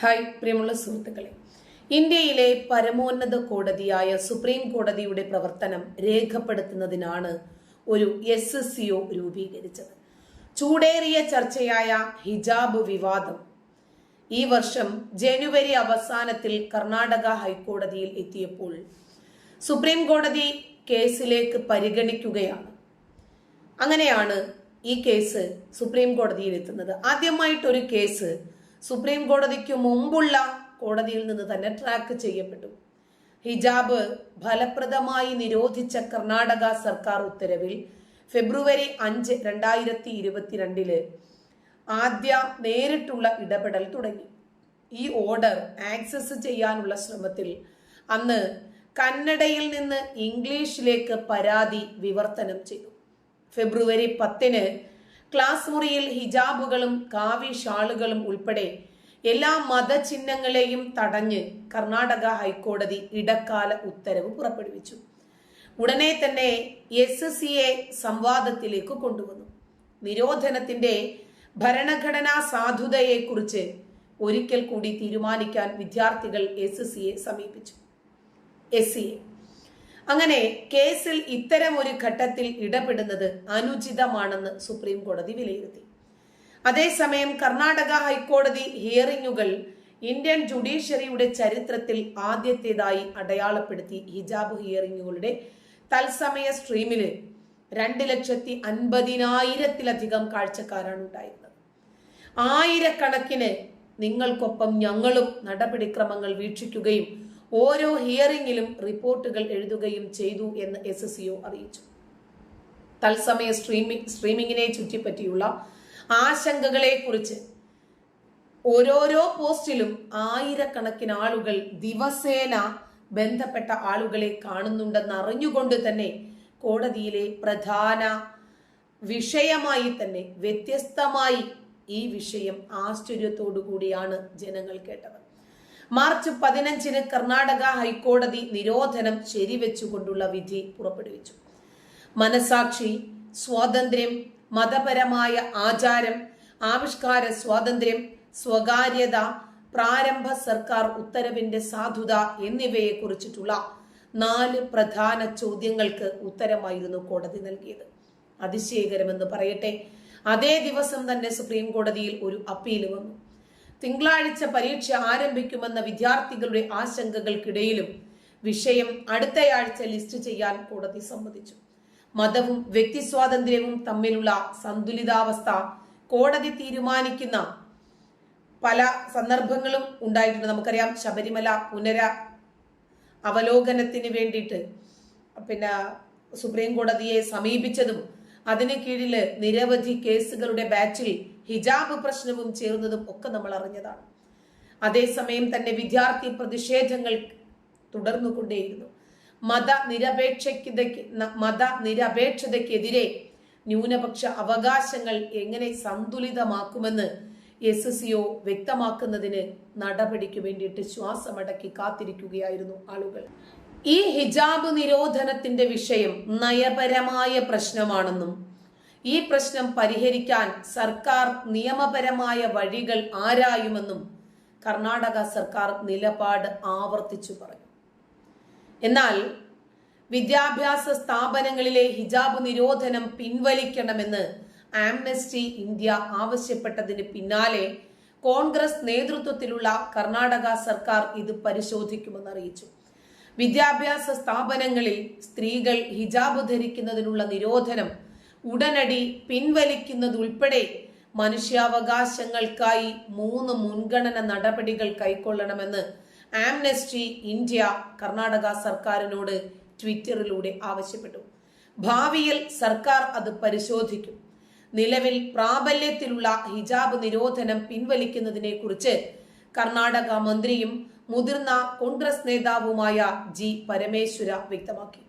Hi പ്രിയമുള്ള സുഹൃത്തുക്കളെ. ഇന്ത്യയിലെ പരമോന്നത കോടതിയായ സുപ്രീം കോടതിയുടെ പ്രവർത്തനം രേഖപ്പെടുത്തുന്നതിനാണ് ഒരു എസ് എസ് സിഒ രൂപീകരിച്ചത്. ചൂടേറിയ ചർച്ചയായ ഹിജാബ് വിവാദം. ഈ വർഷം ജനുവരി അവസാനത്തിൽ കർണാടക ഹൈക്കോടതിയിൽ എത്തിയപ്പോൾ സുപ്രീം കോടതി കേസിലേക്ക് പരിഗണിക്കുകയാണ്. അങ്ങനെയാണ് ഈ കേസ് സുപ്രീം കോടതിയിൽ എത്തുന്നത്. ആദ്യമായിട്ടൊരു കേസ് സുപ്രീം കോടതിക്ക് മുമ്പുള്ള കോടതിയിൽ നിന്ന് തന്നെ ട്രാക്ക് ചെയ്യപ്പെട്ടു. ഹിജാബ് ഫലപ്രദമായി നിരോധിച്ച കർണാടക സർക്കാർ ഉത്തരവിൽ ഫെബ്രുവരി അഞ്ച് രണ്ടായിരത്തി ഇരുപത്തിരണ്ടിൽ ആദ്യ നേരിട്ടുള്ള ഇടപെടൽ തുടങ്ങി. ഈ ഓർഡർ ആക്സസ് ചെയ്യാനുള്ള ശ്രമത്തിൽ അന്ന് കന്നഡയിൽ നിന്ന് ഇംഗ്ലീഷിലേക്ക് പരാതി വിവർത്തനം ചെയ്തു. ഫെബ്രുവരി പത്തിന് ക്ലാസ് മുറിയിൽ ഹിജാബുകളും കാവി ഷാളുകളും ഉൾപ്പെടെ എല്ലാ മതചിഹ്നങ്ങളെയും തടഞ്ഞ് കർണാടക ഹൈക്കോടതി ഇടക്കാല ഉത്തരവ് പുറപ്പെടുവിച്ചു. ഉടനെ തന്നെ എസ് സിയെ സംവാദത്തിലേക്ക് കൊണ്ടുവന്നു. നിരോധനത്തിന്റെ ഭരണഘടനാ സാധുതയെക്കുറിച്ച് ഒരിക്കൽ കൂടി തീരുമാനിക്കാൻ വിദ്യാർത്ഥികൾ എസ് സിയെ സമീപിച്ചു. എസ് സിയെ അങ്ങനെ കേസിൽ ഇത്തരം ഒരു ഘട്ടത്തിൽ ഇടപെടുന്നത് അനുചിതമാണെന്ന് സുപ്രീം കോടതി വിലയിരുത്തി. അതേസമയം കർണാടക ഹൈക്കോടതി ഹിയറിംഗുകൾ ഇന്ത്യൻ ജുഡീഷ്യറിയുടെ ചരിത്രത്തിൽ ആദ്യത്തേതായി അടയാളപ്പെടുത്തി ഹിജാബ് ഹിയറിംഗുകളുടെ തത്സമയ സ്ട്രീമിൽ രണ്ട് ലക്ഷത്തി അൻപതിനായിരത്തിലധികം കാഴ്ചക്കാരാണ് ഉണ്ടായിരുന്നത്. ആയിരക്കണക്കിന് നിങ്ങൾക്കൊപ്പം ഞങ്ങളും നടപടിക്രമങ്ങൾ വീക്ഷിക്കുകയും ഓരോ ഹിയറിംഗിലും റിപ്പോർട്ടുകൾ എഴുതുകയും ചെയ്തു എന്ന് എസ് സിഒ അറിയിച്ചു. തത്സമയ സ്ട്രീമിംഗ് സ്ട്രീമിങ്ങിനെ ചുറ്റിപ്പറ്റിയുള്ള ആശങ്കകളെ കുറിച്ച് ഓരോരോ പോസ്റ്റിലും ആയിരക്കണക്കിന് ആളുകൾ ദിവസേന ബന്ധപ്പെട്ട ആളുകളെ കാണുന്നുണ്ടെന്ന് അറിഞ്ഞുകൊണ്ട് തന്നെ കോടതിയിലെ പ്രധാന വിഷയമായി തന്നെ വ്യത്യസ്തമായി ഈ വിഷയം ആശ്ചര്യത്തോടു കൂടിയാണ് ജനങ്ങൾ കേട്ടത്. മാർച്ച് പതിനഞ്ചിന് കർണാടക ഹൈക്കോടതി നിരോധനം ശരിവെച്ചുകൊണ്ടുള്ള വിധി പുറപ്പെടുവിച്ചു. മനസാക്ഷി സ്വാതന്ത്ര്യം മതപരമായ ആചാരം ആവിഷ്കാര സ്വാതന്ത്ര്യം സ്വകാര്യത പ്രാരംഭ സർക്കാർ ഉത്തരവിന്റെ സാധുത എന്നിവയെ കുറിച്ചിട്ടുള്ള നാല് പ്രധാന ചോദ്യങ്ങൾക്ക് ഉത്തരമായിരുന്നു കോടതി നൽകിയത്. അതിശയകരമെന്ന് പറയട്ടെ അതേ ദിവസം തന്നെ സുപ്രീം കോടതിയിൽ ഒരു അപ്പീൽ വന്നു. തിങ്കളാഴ്ച പരീക്ഷ ആരംഭിക്കുമെന്ന വിദ്യാർത്ഥികളുടെ ആശങ്കകൾക്കിടയിലും വിഷയം അടുത്തയാഴ്ച ലിസ്റ്റ് ചെയ്യാൻ കോടതി സമ്മതിച്ചു. മതവും വ്യക്തി സ്വാതന്ത്ര്യവും തമ്മിലുള്ള സന്തുലിതാവസ്ഥ കോടതി തീരുമാനിക്കുന്ന പല സന്ദർഭങ്ങളും ഉണ്ടായിട്ടുണ്ട്. നമുക്കറിയാം ശബരിമല പുനര അവലോകനത്തിന് വേണ്ടിയിട്ട് പിന്നെ സുപ്രീം കോടതിയെ സമീപിച്ചതും അതിന് കീഴിൽ നിരവധി കേസുകളുടെ ബാച്ചിൽ ഹിജാബ് പ്രശ്നവും ചേർന്നതും ഒക്കെ നമ്മൾ അറിഞ്ഞതാണ്. അതേസമയം തന്നെ വിദ്യാർത്ഥി പ്രതിഷേധങ്ങൾ തുടർന്നുകൊണ്ടേയിരുന്നു. മത നിരപേക്ഷതയ്ക്ക് മത നിരപേക്ഷതയ്ക്കെതിരെ ന്യൂനപക്ഷ അവകാശങ്ങൾ എങ്ങനെ സന്തുലിതമാക്കുമെന്ന് എസ് സിഒ വ്യക്തമാക്കുന്നതിന് നടപടിക്ക് വേണ്ടിയിട്ട് ശ്വാസമടക്കി കാത്തിരിക്കുകയായിരുന്നു ആളുകൾ. ഈ ഹിജാബ് നിരോധനത്തിന്റെ വിഷയം നയപരമായ പ്രശ്നമാണെന്നും ഈ പ്രശ്നം പരിഹരിക്കാൻ സർക്കാർ നിയമപരമായ വഴികൾ ആരായുമെന്നും കർണാടക സർക്കാർ നിലപാട് ആവർത്തിച്ചു പറഞ്ഞു. എന്നാൽ വിദ്യാഭ്യാസ സ്ഥാപനങ്ങളിലെ ഹിജാബ് നിരോധനം പിൻവലിക്കണമെന്ന് ആംനസ്റ്റി ഇന്ത്യ ആവശ്യപ്പെട്ടതിന് പിന്നാലെ കോൺഗ്രസ് നേതൃത്വത്തിലുള്ള കർണാടക സർക്കാർ ഇത് പരിശോധിക്കുമെന്ന് അറിയിച്ചു വിദ്യാഭ്യാസ സ്ഥാപനങ്ങളിൽ സ്ത്രീകൾ ഹിജാബ് ധരിക്കുന്നതിനുള്ള നിരോധനം ഉടനടി പിൻവലിക്കുന്നതുൾപ്പെടെ മനുഷ്യാവകാശങ്ങൾക്കായി മൂന്ന് മുൻഗണന നടപടികൾ കൈക്കൊള്ളണമെന്ന് ആംനസ്റ്റി ഇന്ത്യ കർണാടക സർക്കാരിനോട് ട്വിറ്ററിലൂടെ ആവശ്യപ്പെട്ടു. ഭാവിയിൽ സർക്കാർ അത് പരിശോധിക്കും. നിലവിൽ പ്രാബല്യത്തിലുള്ള ഹിജാബ് നിരോധനം പിൻവലിക്കുന്നതിനെ കുറിച്ച് കർണാടക മന്ത്രിയും മുതിർന്ന കോൺഗ്രസ് നേതാവുമായ ജി പരമേശ്വര വ്യക്തമാക്കി.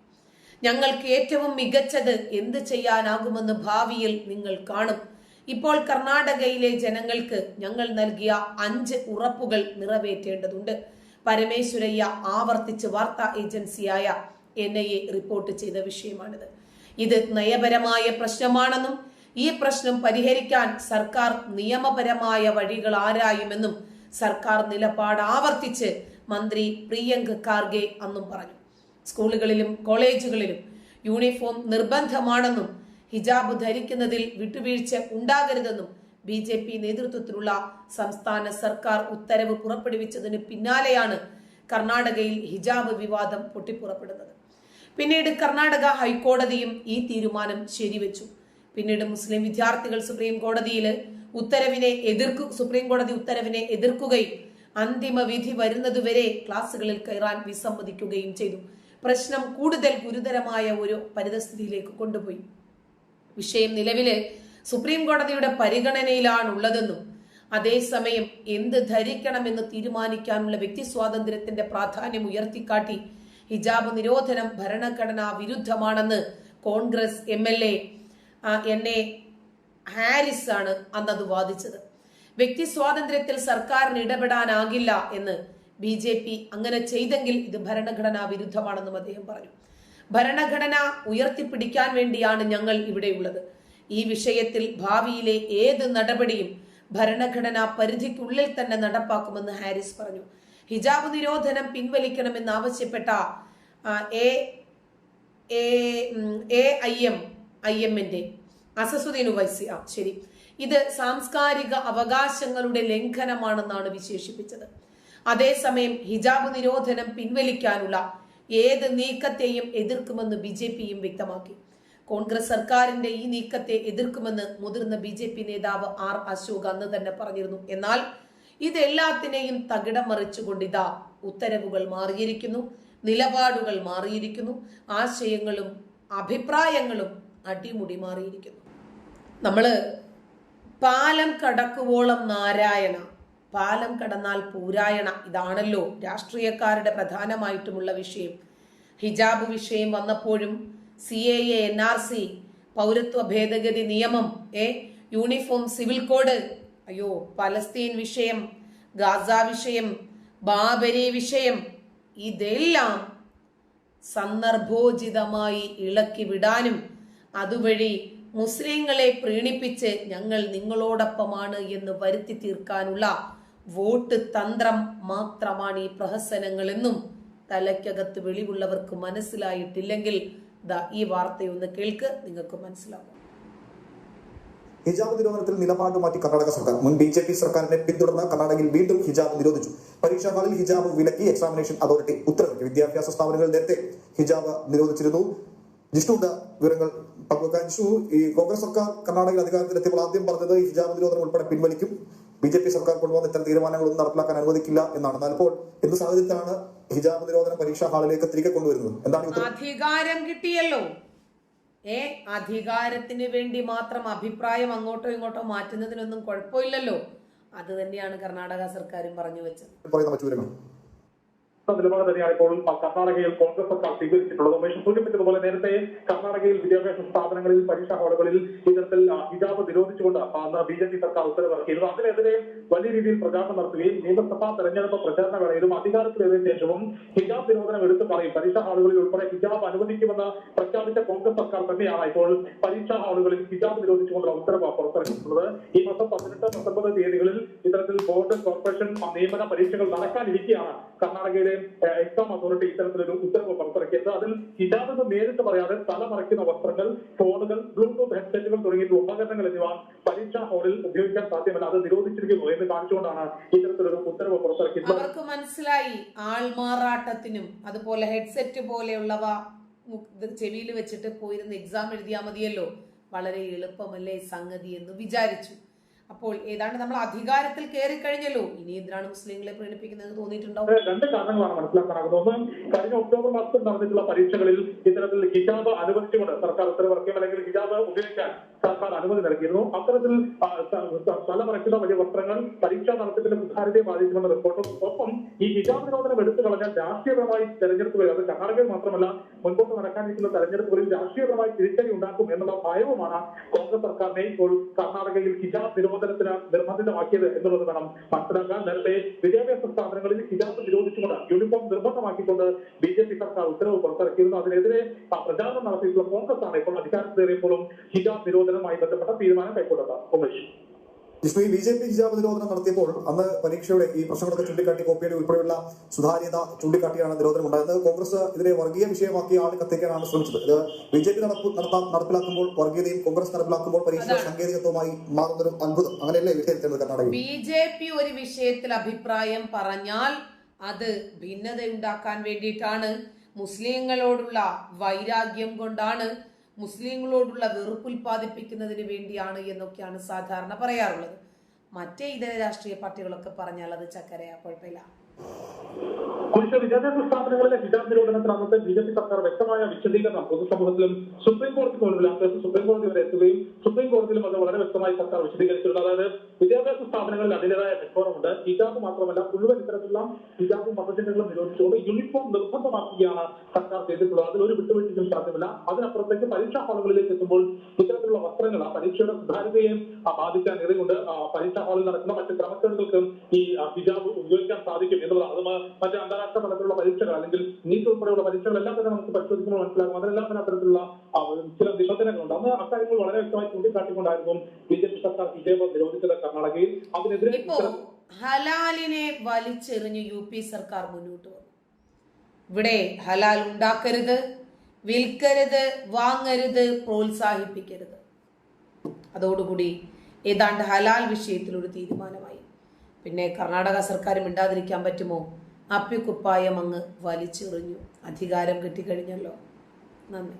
ഞങ്ങൾക്ക് ഏറ്റവും മികച്ചത് എന്ത് ചെയ്യാനാകുമെന്ന് ഭാവിയിൽ നിങ്ങൾ കാണും. ഇപ്പോൾ കർണാടകയിലെ ജനങ്ങൾക്ക് ഞങ്ങൾ നൽകിയ അഞ്ച് ഉറപ്പുകൾ നിറവേറ്റേണ്ടതുണ്ട്. പരമേശ്വരയ്യ ആവർത്തിച്ച് വാർത്താ ഏജൻസിയായ എൻ ഐ എ റിപ്പോർട്ട് ചെയ്ത വിഷയമാണിത്. ഇത് നയപരമായ പ്രശ്നമാണെന്നും ഈ പ്രശ്നം പരിഹരിക്കാൻ സർക്കാർ നിയമപരമായ വഴികൾ ആരായുമെന്നും സർക്കാർ നിലപാട് ആവർത്തിച്ച് മന്ത്രി പ്രിയങ്ക് ഖാർഗെ അന്നും പറഞ്ഞു. സ്കൂളുകളിലും കോളേജുകളിലും യൂണിഫോം നിർബന്ധമാണെന്നും ഹിജാബ് ധരിക്കുന്നതിൽ വിട്ടുവീഴ്ച ഉണ്ടാകരുതെന്നും ബി ജെ പി നേതൃത്വത്തിലുള്ള സംസ്ഥാന സർക്കാർ ഉത്തരവ് പുറപ്പെടുവിച്ചതിന് പിന്നാലെയാണ് കർണാടകയിൽ ഹിജാബ് വിവാദം പൊട്ടിപ്പുറപ്പെടുന്നത്. പിന്നീട് കർണാടക ഹൈക്കോടതിയും ഈ തീരുമാനം ശരിവെച്ചു. പിന്നീട് മുസ്ലിം വിദ്യാർത്ഥികൾ സുപ്രീം കോടതിയിൽ ഉത്തരവിനെ എതിർക്കു സുപ്രീം കോടതി ഉത്തരവിനെ എതിർക്കുകയും അന്തിമ വിധി വരുന്നതുവരെ ക്ലാസ്സുകളിൽ കയറാൻ വിസമ്മതിക്കുകയും ചെയ്തു. പ്രശ്നം കൂടുതൽ ഗുരുതരമായ ഒരു പരിതസ്ഥിതിയിലേക്ക് കൊണ്ടുപോയി. വിഷയം നിലവിൽ സുപ്രീം കോടതിയുടെ പരിഗണനയിലാണുള്ളതെന്നും അതേസമയം എന്ത് ധരിക്കണമെന്ന് തീരുമാനിക്കാനുള്ള വ്യക്തി സ്വാതന്ത്ര്യത്തിന്റെ പ്രാധാന്യം ഉയർത്തിക്കാട്ടി ഹിജാബ് നിരോധനം ഭരണഘടനാ വിരുദ്ധമാണെന്ന് Congress M L A N A Haris ആണ് അന്നത് വാദിച്ചത്. വ്യക്തി സ്വാതന്ത്ര്യത്തിൽ സർക്കാരിന് ഇടപെടാനാകില്ല എന്ന് ബി ജെ പി അങ്ങനെ ചെയ്തെങ്കിൽ ഇത് ഭരണഘടനാ വിരുദ്ധമാണെന്നും അദ്ദേഹം പറഞ്ഞു. ഭരണഘടന ഉയർത്തിപ്പിടിക്കാൻ വേണ്ടിയാണ് ഞങ്ങൾ ഇവിടെയുള്ളത്. ഈ വിഷയത്തിൽ ഭാവിയിലെ ഏത് നടപടിയും ഭരണഘടനാ പരിധിക്കുള്ളിൽ തന്നെ നടപ്പാക്കുമെന്ന് ഹാരിസ് പറഞ്ഞു. ഹിജാബ് നിരോധനം പിൻവലിക്കണമെന്ന് ആവശ്യപ്പെട്ട എ ഐ എം ഐ എമ്മിന്റെ അസസുദ്ദീൻ ഉവൈസി ശരി. ഇത് സാംസ്കാരിക അവകാശങ്ങളുടെ ലംഘനമാണെന്നാണ് വിശേഷിപ്പിച്ചത്. അതേസമയം ഹിജാബ് നിരോധനം പിൻവലിക്കാനുള്ള ഏത് നീക്കത്തെയും എതിർക്കുമെന്ന് ബി ജെ പിയും വ്യക്തമാക്കി. കോൺഗ്രസ് സർക്കാരിന്റെ ഈ നീക്കത്തെ എതിർക്കുമെന്ന് മുതിർന്ന ബി ജെ പി നേതാവ് ആർ അശോക് അന്ന് തന്നെ പറഞ്ഞിരുന്നു. എന്നാൽ ഇതെല്ലാത്തിനെയും തകിടം മറിച്ചുകൊണ്ടിതാ ഉത്തരവുകൾ മാറിയിരിക്കുന്നു നിലപാടുകൾ മാറിയിരിക്കുന്നു ആശയങ്ങളും അഭിപ്രായങ്ങളും അടിമുടി മാറിയിരിക്കുന്നു. നമ്മൾ പാലം കടക്കുവോളം നാരായണ പാലം കടന്നാൽ പൂരായണ. ഇതാണല്ലോ രാഷ്ട്രീയക്കാരുടെ പ്രധാനമായിട്ടുമുള്ള വിഷയം. ഹിജാബ് വിഷയം വന്നപ്പോഴും C A A N R C പൗരത്വ ഭേദഗതി നിയമം ഏ യൂണിഫോം സിവിൽ കോഡ് അയ്യോ പലസ്തീൻ വിഷയം ഗാസ വിഷയം ബാബരി വിഷയം ഇതെല്ലാം സന്ദർഭോചിതമായി ഇളക്കി വിടാനും അതുവഴി മുസ്ലിങ്ങളെ പ്രീണിപ്പിച്ച് ഞങ്ങൾ നിങ്ങളോടൊപ്പമാണ് എന്ന് വരുത്തി തീർക്കാനുള്ള വോട്ട് തന്ത്രം മാത്രമാണ് ഈ പ്രഹസനങ്ങളെന്നും തലയ്ക്കകത്ത് വെളിവുള്ളവർക്ക് മനസ്സിലായിട്ടില്ലെങ്കിൽ ദാ ഈ വാർത്തയൊന്ന് കേൾക്ക് നിങ്ങൾക്ക് മനസ്സിലാകും ഹിജാബ് നിരോധനത്തിൽ നിലപാട് മാറ്റി കർണാടക സർക്കാർ. മുൻ ബി ജെ പി സർക്കാരിനെ പിന്തുടർന്ന് കർണാടകയിൽ വീണ്ടും ഹിജാബ് നിരോധിച്ചു. പരീക്ഷാ ഹാളിൽ ഹിജാബ് വിലക്കി എക്സാമിനേഷൻ അതോറിറ്റി ഉത്തരവിട്ടു വിദ്യാഭ്യാസ സ്ഥാപനങ്ങൾ നേരത്തെ ഹിജാബ് നിരോധിച്ചിരുന്നു. ജിഷ്ണുണ്ട് വിവരങ്ങൾ പങ്കുവെക്കാൻ? ഈ കോൺഗ്രസ് സർക്കാർ കർണാടകയിൽ അധികാരത്തിലെത്തിയപ്പോൾ ആദ്യം പറഞ്ഞത് ഹിജാബ് നിരോധനം ഉൾപ്പെടെ പിൻവലിക്കും. ബി ജെ പി സർക്കാർ കൊണ്ടുവന്ന ഇത്തരം തീരുമാനങ്ങളൊന്നും നടപ്പിലാക്കാൻ അനുവദിക്കില്ല എന്നാണ്. എന്നാൽ ഇപ്പോൾ എന്ത് സാഹചര്യത്തിലാണ് ഹിജാബ് നിരോധനം പരീക്ഷാ ഹാളിലേക്ക് തിരികെ കൊണ്ടുവരുന്നത്? എന്താണ് അധികാരം കിട്ടിയല്ലോ. ഏ അധികാരത്തിന് വേണ്ടി മാത്രം അഭിപ്രായം അങ്ങോട്ടോ ഇങ്ങോട്ടോ മാറ്റുന്നതിനൊന്നും കുഴപ്പമില്ലല്ലോ. അത് തന്നെയാണ് കർണാടക സർക്കാരും പറഞ്ഞു വെച്ചത്. പറയുന്ന മറ്റു വിവരങ്ങൾ. നിലപാട് തന്നെയാണ് ഇപ്പോൾ കർണാടകയിൽ കോൺഗ്രസ് സർക്കാർ സ്വീകരിച്ചിട്ടുള്ളത്. ഉമേഷ് സൂചിപ്പിച്ചതുപോലെ നേരത്തെ കർണാടകയിൽ വിദ്യാഭ്യാസ സ്ഥാപനങ്ങളിൽ പരീക്ഷാ ഹാളുകളിൽ ഇത്തരത്തിൽ ഹിജാബ് നിരോധിച്ചുകൊണ്ട് അന്ന് ബി ജെ പി സർക്കാർ ഉത്തരവിറക്കിയിരുന്നു. അതിനെതിരെ വലിയ രീതിയിൽ പ്രചാരണം നടത്തുകയും നിയമസഭാ തെരഞ്ഞെടുപ്പ് പ്രചാരണ വേളയിലും അധികാരത്തിലേറിയ ശേഷവും ഹിജാബ് നിരോധനം എടുത്തു പറയും. പരീക്ഷാ ഹാളുകളിൽ ഉൾപ്പെടെ ഹിജാബ് അനുവദിക്കുമെന്ന് പ്രഖ്യാപിച്ച കോൺഗ്രസ് സർക്കാർ തന്നെയാണ് ഇപ്പോൾ പരീക്ഷാ ഹാളുകളിൽ ഹിജാബ് നിരോധിച്ചുകൊണ്ടുള്ള ഉത്തരവ് പുറത്തിറക്കിയിട്ടുള്ളത്. ഈ മാസം പതിനെട്ട് പത്തൊമ്പത് തീയതികളിൽ ഇത്തരത്തിൽ ബോർഡ് കോർപ്പറേഷൻ നിയമന പരീക്ഷകൾ നടക്കാനിരിക്കെയാണ് കർണാടകയിലെ ഏഹ്, എക്സാം അതോറിറ്റി ഇത്തരത്തിലൊരു ഉത്തരവ് പുറത്തിറക്കിയത്. അതിൽ ഹിജാബെന്ന് നേരിട്ട് പറയാതെ തല മറയ്ക്കുന്ന വസ്ത്രങ്ങൾ ഫോണുകൾ ബ്ലൂടൂത്ത് ഹെഡ്സെറ്റുകൾ തുടങ്ങിയിട്ടുള്ള ഉപകരണങ്ങൾ എന്നിവ പരീക്ഷാ ഹാളിൽ ഉപയോഗിക്കാൻ സാധ്യമല്ല. അത് നിരോധിച്ചിരിക്കുന്നു എന്ന് കാണിച്ചുകൊണ്ടാണ് ഇത്തരത്തിലൊരു ഉത്തരവ് പുറത്തിറക്കിയത്. അവർക്ക് മനസ്സിലായി ആൾമാറാട്ടത്തിനും അതുപോലെ ഹെഡ്സെറ്റ് പോലെയുള്ളവ ചെവിയിൽ വെച്ചിട്ട് പോയിരുന്ന് എക്സാം എഴുതിയാൽ മതിയല്ലോ. വളരെ എളുപ്പമല്ലേ സംഗതി എന്ന് വിചാരിച്ചു. അപ്പോൾ ഏതാണ്ട് നമ്മൾ അധികാരത്തിൽ കയറി കഴിഞ്ഞല്ലോ. ഇനി എന്തിനാണ് മുസ്ലിങ്ങളെ പ്രീണിപ്പിക്കുന്നത് തോന്നിയിട്ടുണ്ടാവും? രണ്ട് കാരണങ്ങളാണ് മനസ്സിലാക്കാനാകുന്നത്. ഒന്ന് കഴിഞ്ഞ ഒക്ടോബർ മാസത്തിൽ നടന്നിട്ടുള്ള പരീക്ഷകളിൽ ഇത്തരത്തിൽ ഹിജാബ് അനുവദിച്ചുകൊണ്ട് സർക്കാർ ഉത്തരവിറക്കിയും അല്ലെങ്കിൽ ഹിജാബ് ഉപയോഗിക്കാൻ സർക്കാർ അനുമതി നൽകിയിരുന്നു. അത്തരത്തിൽ തല മറയ്ക്കുന്ന വലിയ വസ്ത്രങ്ങൾ പരീക്ഷാ നടത്തിപ്പിന്റെ സുതാര്യതയെ ബാധിക്കുമെന്ന റിപ്പോർട്ടും ഒപ്പം ഈ ഹിജാബ് നിരോധനം എടുത്തു കളഞ്ഞാൽ രാഷ്ട്രീയപരമായി തെരഞ്ഞെടുപ്പുകൾ അത് കർണാടകയിൽ മാത്രമല്ല മുൻപോട്ട് നടക്കാനിരിക്കുന്ന തെരഞ്ഞെടുപ്പുകളിൽ രാഷ്ട്രീയപരമായി തിരിച്ചടി ഉണ്ടാക്കും എന്നുള്ള ഭയവുമാണ് കോൺഗ്രസ് സർക്കാരിനെ ഇപ്പോൾ കർണാടകയിൽ ഹിജാബ് നിരോധനത്തിന് നിർബന്ധിതമാക്കിയത് എന്നുള്ളത് വേണം മനസ്സിലാക്കാൻ. നേരത്തെ വിദ്യാഭ്യാസ സ്ഥാപനങ്ങളിൽ ഹിജാബ് നിരോധിച്ചുകൊണ്ട് യൂണിഫോം നിർബന്ധമാക്കിക്കൊണ്ട് ബി ജെ പി സർക്കാർ ഉത്തരവ് പുറത്തിറക്കിയിരുന്നു. അതിനെതിരെ പ്രചാരണം നടത്തിയിട്ടുള്ള കോൺഗ്രസ് ആണ് ഇപ്പോൾ അധികാരത്തിലേറിയപ്പോഴും ഹിജാബ് നിരോധനവുമായി ബന്ധപ്പെട്ട തീരുമാനം കൈക്കൊണ്ടത്. ഉമേഷ്. ജിഷ്ണു ഈ ബി ജെ പി ഹിജാബ് നിരോധനം നടത്തിയപ്പോൾ അന്ന് പരീക്ഷയുടെ ഈ പ്രശ്നങ്ങളൊക്കെ ചൂണ്ടിക്കാട്ടി കോപ്പിയുടെ ഉൾപ്പെടെയുള്ള സുതാര്യത ചൂണ്ടിക്കാട്ടിയാണ് നിരോധനം ഉണ്ടായത് കോൺഗ്രസ് ഇതിനെ വർഗീയ വിഷയമാക്കി ആൾ കത്തിക്കാനാണ് ശ്രമിച്ചത്. ഇത് ബി ജെ പി നടപ്പിലാക്കുമ്പോൾ വർഗീയതയും കോൺഗ്രസ് നടപ്പിലാക്കുമ്പോൾ പരീക്ഷ. സാങ്കേതികത്വമായി മാറുന്നൊരു അത്ഭുതം. അങ്ങനെയല്ലേ വിലയിരുത്തേണ്ടത് കർണാടകയിൽ? ബി ജെ പി ഒരു വിഷയത്തിൽ അഭിപ്രായം പറഞ്ഞാൽ അത് ഭിന്നത ഉണ്ടാക്കാൻ വേണ്ടിയിട്ടാണ്. മുസ്ലിങ്ങളോടുള്ള വൈരാഗ്യം കൊണ്ടാണ് മുസ്ലിങ്ങളോടുള്ള വെറുപ്പ് ഉൽപ്പാദിപ്പിക്കുന്നതിന് വേണ്ടിയാണ് എന്നൊക്കെയാണ് സാധാരണ പറയാറുള്ളത്. മറ്റേ ഇതര രാഷ്ട്രീയ പാർട്ടികളൊക്കെ പറഞ്ഞാൽ അത് ചക്കരയാ കുഴപ്പമില്ല. കുറിച്ച് വിദ്യാഭ്യാസ സ്ഥാപനങ്ങളിലെ ഹിജാബ് നിരോധനത്തിന് അന്നത്തെ ബി ജെ പി സർക്കാർ വ്യക്തമായ വിശദീകരണം പൊതുസമൂഹത്തിലും സുപ്രീം കോടതി ആ കേസ് സുപ്രീം കോടതി വരെ എത്തുകയും സുപ്രീം കോടതിയിലും അത് വളരെ വ്യക്തമായി സർക്കാർ വിശദീകരിച്ചിട്ടുണ്ട്. അതായത് വിദ്യാഭ്യാസ സ്ഥാപനങ്ങളിൽ അതിന്റെതായ ഉണ്ട് ഹിജാബ് മാത്രമല്ല മുഴുവൻ ഇത്തരത്തിലുള്ള ഹിജാബും മതചിഹ്നങ്ങളും നിരോധിച്ചുകൊണ്ട് യൂണിഫോം നിർബന്ധമാക്കുകയാണ് സർക്കാർ ചെയ്തിട്ടുള്ളത്. അതിൽ ഒരു വിട്ടുവീഴ്ചയ്ക്കും സാധ്യമല്ല. അതിനപ്പുറത്തേക്ക് പരീക്ഷാ ഹാളുകളിലേക്ക് എത്തുമ്പോൾ ഇത്തരത്തിലുള്ള വസ്ത്രങ്ങൾ ആ പരീക്ഷയുടെ സുതാര്യതയെയും ആ, ബാധിക്കാൻ ഇടയുണ്ട്. പരീക്ഷാ ഹാളിൽ നടക്കുന്ന മറ്റ് ക്രമക്കേടുകൾക്കും ഈ ഹിജാബ് ഉപയോഗിക്കാൻ സാധിക്കും എന്നുള്ളതാണ്. അത് മ- മറ്റ് അന്താരാഷ്ട്ര തലത്തിലുള്ള പരീക്ഷകൾ അല്ലെങ്കിൽ നീറ്റ് ഉൾപ്പെടെയുള്ള പരീക്ഷകളെല്ലാം തന്നെ നമുക്ക് പരിശോധിക്കുമ്പോൾ മനസ്സിലാകും. അതിലെല്ലാം തന്നെ അത്തരത്തിലുള്ള ചില നിബന്ധനകളുണ്ട്. അന്ന് അക്കാര്യങ്ങൾ വളരെ വ്യക്തമായി ചൂണ്ടിക്കാട്ടിക്കൊണ്ടായിരുന്നു ബി ജെ പി സർക്കാർ ഹിജാബ് നിരോധിച്ചത് കർണാടകയിൽ. അതിനെതിരെ ഹലാലിനെ വലിച്ചെറിഞ്ഞ് യു പി സർക്കാർ മുന്നോട്ട് വന്നു. ഇവിടെ ഹലാൽ ഉണ്ടാക്കരുത് വിൽക്കരുത് വാങ്ങരുത് പ്രോത്സാഹിപ്പിക്കരുത്. അതോടുകൂടി ഏതാണ്ട് ഹലാൽ വിഷയത്തിൽ ഒരു തീരുമാനമായി. പിന്നെ കർണാടക സർക്കാരും മിണ്ടാതിരിക്കാൻ പറ്റുമോ? അപ്പിക്കുപ്പായം അങ്ങ് വലിച്ചെറിഞ്ഞു. അധികാരം കിട്ടിക്കഴിഞ്ഞല്ലോ. നന്ദി.